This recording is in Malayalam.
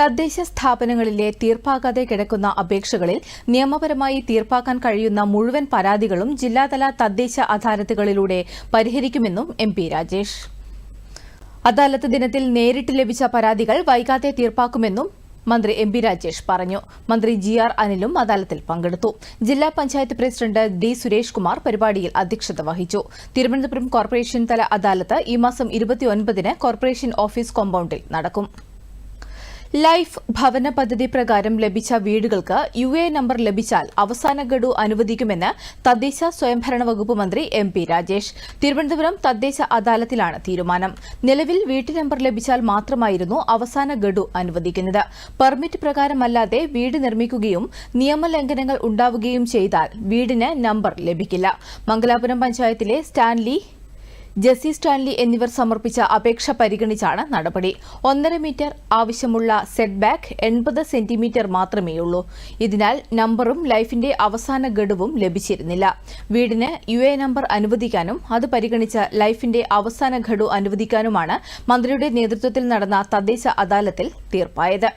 തദ്ദേശ സ്ഥാപനങ്ങളിലെ തീർപ്പാകാതെ കിടക്കുന്ന അപേക്ഷകളിൽ നിയമപരമായി തീർപ്പാക്കാൻ കഴിയുന്ന മുഴുവൻ പരാതികളും ജില്ലാതല തദ്ദേശ അദാലത്തുകളിലൂടെ പരിഹരിക്കുമെന്നും എം പി രാജേഷ്. അദാലത്ത് ദിനത്തിൽ നേരിട്ട് ലഭിച്ച പരാതികൾ വൈകാതെ തീർപ്പാക്കുമെന്നും മന്ത്രി എം പി രാജേഷ് പറഞ്ഞു. മന്ത്രി ജി ആർ അനിലും അദാലത്തിൽ പങ്കെടുത്തു. ജില്ലാ പഞ്ചായത്ത് പ്രസിഡന്റ് ഡി സുരേഷ് കുമാർ പരിപാടിയിൽ അധ്യക്ഷത വഹിച്ചു. തിരുവനന്തപുരം കോർപ്പറേഷൻ തല അദാലത്ത് ഈ മാസം ഇരുപത്തിയൊൻപതിന് കോർപ്പറേഷൻ ഓഫീസ് കോമ്പൌണ്ടിൽ നടക്കും. ലൈഫ് ഭവന പദ്ധതി പ്രകാരം ലഭിച്ച വീടുകൾക്ക് യു എ നമ്പർ ലഭിച്ചാൽ അവസാന ഗഡു അനുവദിക്കുമെന്ന് തദ്ദേശ സ്വയംഭരണ വകുപ്പ് മന്ത്രി എം പി രാജേഷ്. തിരുവനന്തപുരം തദ്ദേശ അദാലത്തിലാണ് തീരുമാനം. നിലവിൽ വീട്ടു നമ്പർ ലഭിച്ചാൽ മാത്രമായിരുന്നു അവസാന ഗഡു അനുവദിക്കുന്നത്. പെർമിറ്റ് പ്രകാരമല്ലാതെ വീട് നിർമ്മിക്കുകയും നിയമലംഘനങ്ങൾ ഉണ്ടാവുകയും ചെയ്താൽ വീടിന് നമ്പർ ലഭിക്കില്ല. മംഗലാപുരം പഞ്ചായത്തിലെ സ്റ്റാൻലി ജെസ്സി സ്റ്റാൻലി എന്നിവർ സമർപ്പിച്ച അപേക്ഷ പരിഗണിച്ചാണ് നടപടി. ഒന്നര മീറ്റർ ആവശ്യമുള്ള സെറ്റ് ബാക്ക് എൺപത് സെന്റിമീറ്റർ മാത്രമേയുള്ളൂ. ഇതിനാൽ നമ്പറും ലൈഫിന്റെ അവസാന ഗഡുവും ലഭിച്ചിരുന്നില്ല. വീടിന് യു നമ്പർ അനുവദിക്കാനും അത് പരിഗണിച്ച ലൈഫിന്റെ അവസാന ഘടു അനുവദിക്കാനുമാണ് മന്ത്രിയുടെ നേതൃത്വത്തിൽ നടന്ന തദ്ദേശ അദാലത്തിൽ തീർപ്പായത്.